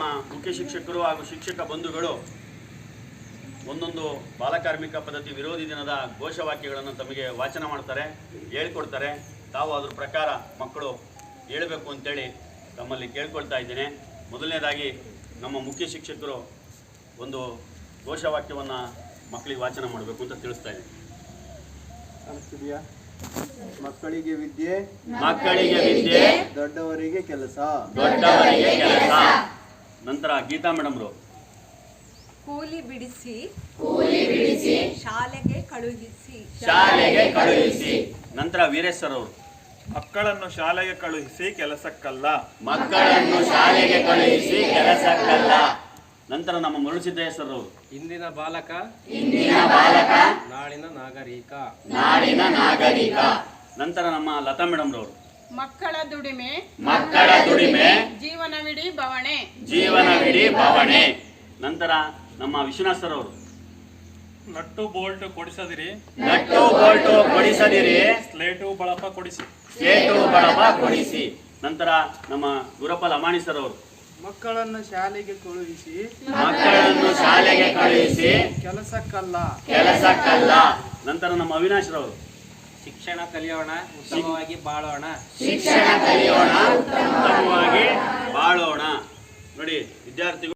ನಮ್ಮ ಮುಖ್ಯ ಶಿಕ್ಷಕರು ಹಾಗೂ ಶಿಕ್ಷಕ ಬಂಧುಗಳು ಒಂದೊಂದು ಬಾಲಕಾರ್ಮಿಕ ಪದ್ಧತಿ ವಿರೋಧಿ ದಿನದ ಘೋಷವಾಕ್ಯಗಳನ್ನು ತಮಗೆ ವಾಚನ ಮಾಡ್ತಾರೆ ಹೇಳ್ಕೊಡ್ತಾರೆ. ತಾವು ಅದ್ರ ಪ್ರಕಾರ ಮಕ್ಕಳು ಹೇಳಬೇಕು ಅಂತೇಳಿ ತಮ್ಮಲ್ಲಿ ಕೇಳ್ಕೊಳ್ತಾ ಇದ್ದೇನೆ. ಮೊದಲನೇದಾಗಿ ನಮ್ಮ ಮುಖ್ಯ ಶಿಕ್ಷಕರು ಒಂದು ಘೋಷವಾಕ್ಯವನ್ನು ಮಕ್ಕಳಿಗೆ ವಾಚನ ಮಾಡಬೇಕು ಅಂತ ತಿಳಿಸ್ತಾ ಇದ್ದೀನಿ. ಮಕ್ಕಳಿಗೆ ವಿದ್ಯೆ ಮಕ್ಕಳಿಗೆ ವಿದ್ಯೆ ದೊಡ್ಡವರಿಗೆ ಕೆಲಸ. ದೊಡ್ಡವರಿಗೆ ಕೆಲಸ. ನಂತರ ಗೀತಾ ಮೇಡಮ್ರು. ಕೂಲಿ ಬಿಡಿಸಿ. ಕೂಲಿ ಬಿಡಿಸಿ. ಶಾಲೆಗೆ ಕಳುಹಿಸಿ. ಶಾಲೆಗೆ ಕಳುಹಿಸಿ. ನಂತರ ವೀರೇಶ್ ಸರ್ ಅವರು. ಮಕ್ಕಳನ್ನು ಶಾಲೆಗೆ ಕಳುಹಿಸಿ ಕೆಲಸಕ್ಕಲ್ಲ. ಮಕ್ಕಳನ್ನು ಶಾಲೆಗೆ ಕಳುಹಿಸಿ ಕೆಲಸಕ್ಕಲ್ಲ. ನಂತರ ನಮ್ಮ ಮರುಳಸಿದ್ದಯ್ಯ ಸರ್ ಅವರು. ಇಂದಿನ ಬಾಲಕ. ಇಂದಿನ ಬಾಲಕ. ನಾಳಿನ ನಾಗರಿಕ. ನಾಡಿನ ನಾಗರಿಕ. ನಂತರ ನಮ್ಮ ಲತಾ ಮೇಡಮ್ ರವರು ಮಕ್ಕಳ ದುಡಿಮೆ. ಮಕ್ಕಳ ದುಡಿಮೆ. ಜೀವನವಿಡೀ ಜೀವನವಿಡಿ ಭಾವನೆ ನಂತರ ನಮ್ಮ ವಿಶ್ವನಾಥ್ ಸರ್ ಅವರು. ನಟ್ಟು ಬೋಲ್ಟ್ ಕೊಡಿಸದಿರಿ. ನಟ್ಟು ಬೋಲ್ಟ್ ಕೊಡಿಸದಿರಿ. ಸ್ಲೇಟು ಬಳಪ ಕೊಡಿಸಿ. ಸ್ಲೇಟು ಬಳಪ ಕೊಡಿಸಿ. ನಂತರ ನಮ್ಮ ಗುರಪ್ಪ ಲಮಾಣಿ ಸರ್ ಅವರು. ಮಕ್ಕಳನ್ನು ಶಾಲೆಗೆ ಕಳುಹಿಸಿ. ಮಕ್ಕಳನ್ನು ಶಾಲೆಗೆ ಕಳುಹಿಸಿ. ಕೆಲಸಕ್ಕಲ್ಲ. ಕೆಲಸಕ್ಕಲ್ಲ. ನಂತರ ನಮ್ಮ ಅವಿನಾಶ್ ರವರು ಶಿಕ್ಷಣ ಕಲಿಯೋಣ ಉತ್ತಮವಾಗಿ ಬಾಳೋಣ. ಶಿಕ್ಷಣ ಕಲಿಯೋಣ ಉತ್ತಮವಾಗಿ ವಿದ್ಯಾರ್ಥಿಗಳು